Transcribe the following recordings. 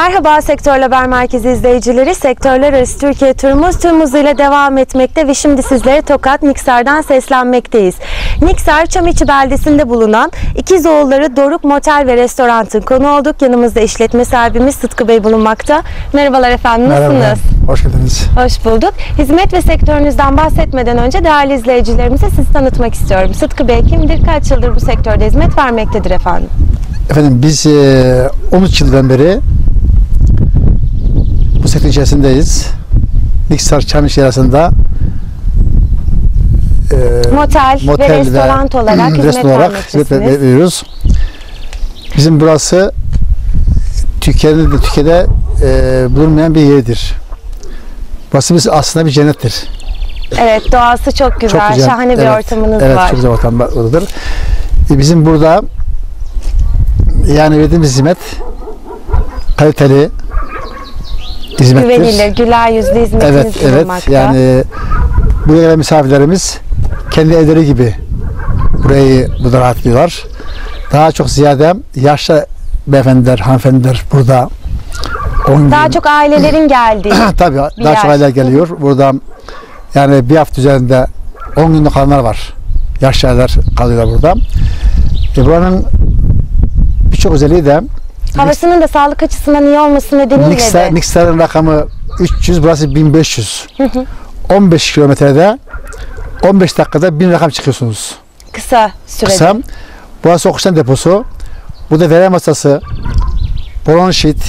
Merhaba Sektör Haber Merkezi izleyicileri. Sektörler arası Türkiye turumuz tüm hızıyla devam etmekte ve şimdi sizlere Tokat Niksar'dan seslenmekteyiz. Niksar Çamiçi beldesinde bulunan İkizoğulları Doruk Motel ve Restorant'ın konu olduk. Yanımızda işletme sahibimiz Sıtkı Bey bulunmakta. Merhabalar efendim nasılsınız? Merhaba, hoş geldiniz. Hoş bulduk. Hizmet ve sektörünüzden bahsetmeden önce değerli izleyicilerimize sizi tanıtmak istiyorum. Sıtkı Bey kimdir? Kaç yıldır bu sektörde hizmet vermektedir efendim? Efendim biz e, 13 yıldan beri bu sektör içerisindeyiz. Niksar Çamlıca arasında e, Motel, ve restoran olarak hizmet restoran olarak hizmet veriyoruz. Bizim burası Türkiye'de de Türkiye'de e, bulunmayan bir yerdir. Burası biz aslında bir cennettir. Evet doğası çok güzel, Çok güzel. şahane bir Evet, ortamınız evet, var. çok güzel ortam oradadır. E, bizim burada yani verdiğimiz hizmet kaliteli hizmettir. Güvenilir, güler yüzlü hizmetiniz Evet, evet. bulunmakta. Yani buraya gelen misafirlerimiz kendi evleri gibi burayı burada rahatlıyorlar. Daha çok ziyade yaşlı beyefendiler, hanımefendiler burada 10 Daha gün- çok ailelerin geldiği. Tabii daha yer. çok aileler geliyor. Burada yani bir hafta üzerinde 10 günlük kalanlar var. Yaşlı aileler kalıyorlar burada. E buranın birçok özelliği de Havasının da sağlık açısından iyi olması nedeniyle Niksar, de. Niksar'ın rakamı 300, burası 1500. 15 kilometrede 15 dakikada 1000 rakam çıkıyorsunuz. Kısa sürede. Kısa. Burası oksijen deposu. Burada verem hastası, bronşit,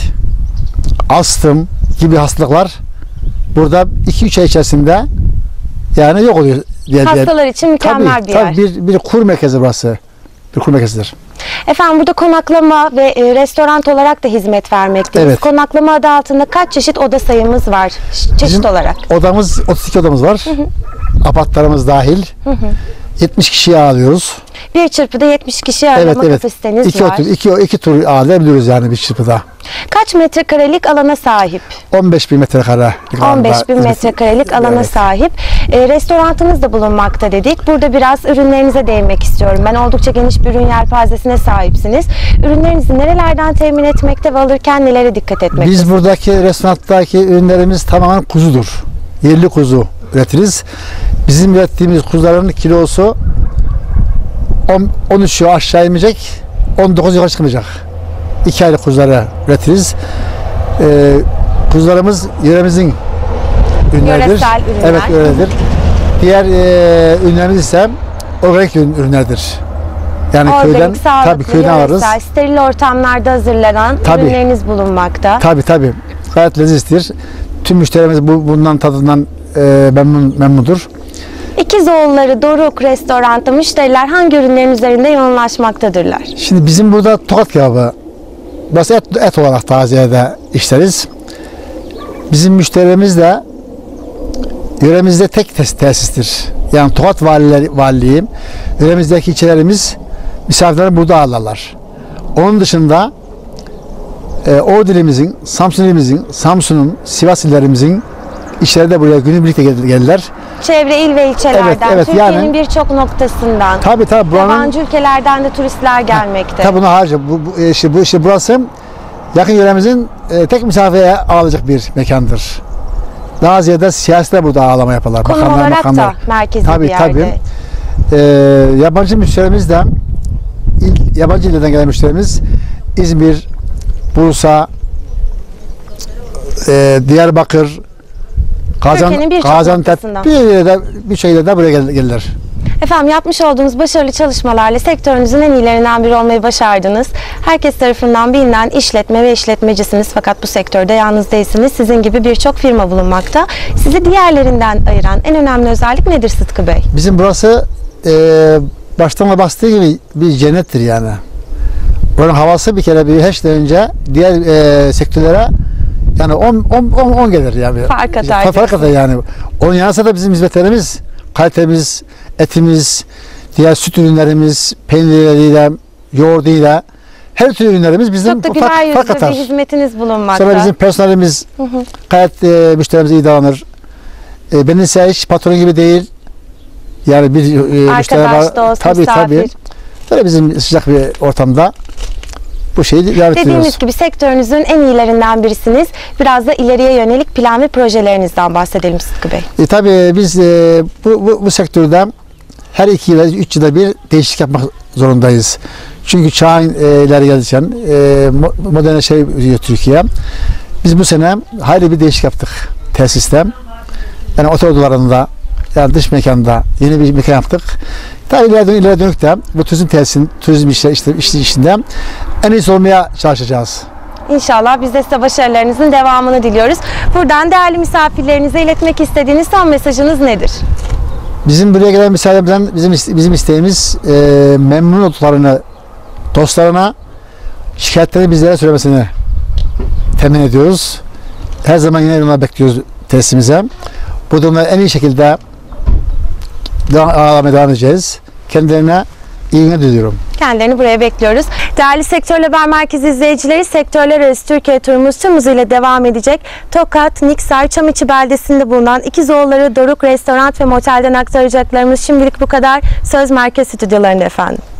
astım gibi hastalıklar burada 2-3 ay içerisinde yani yok oluyor. Diye, diye- Hastalar için mükemmel tabii, bir yer. tabii bir, bir kur merkezi burası. Bir kur merkezidir. Efendim burada konaklama ve e, restoran olarak da hizmet vermekteyiz. Evet. Konaklama adı altında kaç çeşit oda sayımız var çeşit Bizim olarak? Odamız 32 odamız var. Apartlarımız dahil. 70 kişiyi ağırlıyoruz. Bir çırpıda 70 kişi ağırlama Evet evet. kapasiteniz İki, var. otur, iki, iki tur ağırlayabiliyoruz yani bir çırpıda. Kaç metrekarelik alana sahip? 15 bin metrekare. 15 bin metrekarelik alana Evet. sahip. E, restoranınız da bulunmakta dedik. Burada biraz ürünlerinize değinmek istiyorum. Ben oldukça geniş bir ürün yelpazesine sahipsiniz. Ürünlerinizi nerelerden temin etmekte ve alırken nelere dikkat etmekte? Biz buradaki restoranttaki ürünlerimiz tamamen kuzudur. Yerli kuzu üretiriz. Bizim ürettiğimiz kuzuların kilosu 10, 13 aşağı inmeyecek, 19 yukarı çıkmayacak. 2 aylık kuzuları üretiriz. Ee, kuzularımız yöremizin ürünleridir. Yöresel ürünler. Evet öyledir. Diğer e, ürünlerimiz ise organik ürün- ürünlerdir. Yani köyden Organik, sağlıklı, tabii köyden alırız. steril ortamlarda hazırlanan Tabii. ürünleriniz bulunmakta. Tabii tabii. Gayet lezzetlidir. Tüm müşterimiz bu, bundan tadından e, memnun, memnundur. İkizoğulları Doruk restoranda müşteriler hangi ürünlerin üzerinde yoğunlaşmaktadırlar? Şimdi bizim burada tokat kebabı burası et, et olarak daha ziyade işleriz. Bizim müşterimiz de yöremizde tek tes- tesistir. Yani Tokat valileri, valiliği, yöremizdeki ilçelerimiz misafirleri burada ağırlarlar. Onun dışında e, Ordu ilimizin, Samsun ilimizin, Samsun'un, Sivas illerimizin işleri de buraya günü birlikte gel- gelirler. Çevre il ve ilçelerden, Evet, evet, Türkiye'nin yani- birçok noktasından, Tabii tabii buranın yabancı ülkelerden de turistler gelmekte. Tabii bunu harca. Bu, bu, e, işte, bu, işte burası yakın yöremizin e, tek misafire ağırlayacak bir mekandır. Daha ziyade siyasiler burada ağırlama yaparlar. Konum Bakanlar, olarak makamlar. da merkezi Tabii, bir yerde. tabii. E, yabancı müşterimiz de il, yabancı illerden gelen müşterimiz İzmir, Bursa, e, Diyarbakır, Türkiye'nin birçok Gaziantep noktasından. bir birçok yerden buraya gel- gelirler. Efendim yapmış olduğunuz başarılı çalışmalarla sektörünüzün en iyilerinden biri olmayı başardınız. Herkes tarafından bilinen işletme ve işletmecisiniz fakat bu sektörde yalnız değilsiniz. Sizin gibi birçok firma bulunmakta. Sizi diğerlerinden ayıran en önemli özellik nedir Sıtkı Bey? Bizim burası e, baştan da bastığı gibi bir cennettir yani. Buranın havası bir kere bir her şeyden önce diğer e, sektörlere yani 10 10 10 10 gelir yani. Fark atar Fa- Fark diyorsun. atar yani. Onun yanında da bizim hizmetlerimiz, kalitemiz, etimiz, diğer süt ürünlerimiz, peynirleriyle, yoğurduyla her türlü ürünlerimiz bizim Çok da fark, fark atar. bir hizmetiniz bulunmakta. Sonra bizim personelimiz gayet e, müşterimize iyi davranır. E, benim ise hiç patron gibi değil. Yani bir e, müşteri Arkadaş, var. dost, tabii misafir. tabii. Böyle bizim sıcak bir ortamda bu şeyi devam ettiriyoruz. Dediğimiz gibi sektörünüzün en iyilerinden birisiniz. Biraz da ileriye yönelik plan ve projelerinizden bahsedelim Sıtkı Bey. E, tabii biz e, bu, bu, bu sektörde her iki yılda, üç yılda bir değişiklik yapmak zorundayız. Çünkü çağın e, ileri geldikçe e, mo- modern şey ürüyor Türkiye. Biz bu sene hayli bir değişik yaptık tesiste. Yani otel odalarında, yani dış mekanda yeni bir mekan yaptık. Tabii ileri, dön- ileri dönük de bu turizm tesisin, turizm işi, işte, işi işinde en iyisi olmaya çalışacağız. İnşallah biz de size başarılarınızın devamını diliyoruz. Buradan değerli misafirlerinize iletmek istediğiniz son mesajınız nedir? Bizim buraya gelen misafirlerimizden bizim bizim isteğimiz e, memnun olduklarını dostlarına şikayetlerini bizlere söylemesini temin ediyoruz. Her zaman yine bekliyoruz tesisimize. Bu durumda en iyi şekilde devam, edeceğiz. Kendilerine iyi günler diliyorum. Kendilerini buraya bekliyoruz. Değerli Sektör Haber Merkezi izleyicileri, sektörler arası Türkiye turumuz tüm hızıyla devam edecek. Tokat, Niksar, Çamiçi beldesinde bulunan İkizoğulları Doruk Restoran ve Motel'den aktaracaklarımız şimdilik bu kadar. Söz Merkez Stüdyolarında efendim.